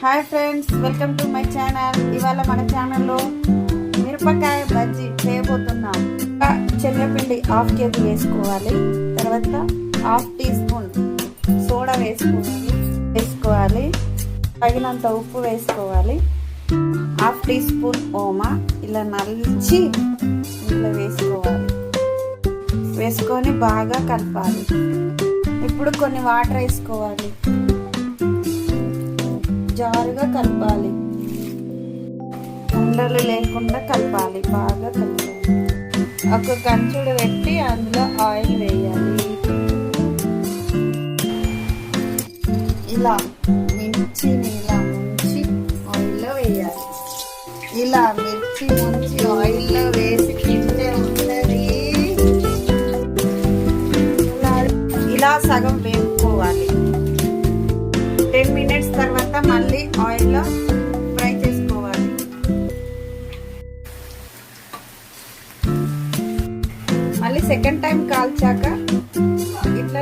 Hi friends welcome to my channel. ఇవాళ మన ఛానల్లో మిరపకాయ బజ్జీ చేయబోతున్నాం. చెల్లపిండి హాఫ్ కేజీ వేసుకోవాలి. తర్వాత హాఫ్ టీ స్పూన్ సోడా వేసుకోవాలి వేసుకోవాలి. తగినంత ఉప్పు వేసుకోవాలి. హాఫ్ టీ స్పూన్ ఓమా ఇలా నలిచి ఇలా వేసుకోవాలి. వేసుకొని బాగా కలపాలి. ఇప్పుడు కొన్ని వాటర్ వేసుకోవాలి. జారుగా కలపాలి. ఉండలు లేకుండా కలపాలి బాగా కలపాలి. ఒక కంచుడు పెట్టి అందులో ఆయిల్ వేయాలి. ఇలా మిర్చి ఇలా ముంచి ఆయిల్లో వేయాలి. ఇలా మిర్చి ముంచి ఆయిల్లో వేసి తింటే ఉన్నది. ఇలా ఇలా సగం వేపుకోవాలి. మళ్ళీ సెకండ్ టైం కాల్చాక ఇట్లా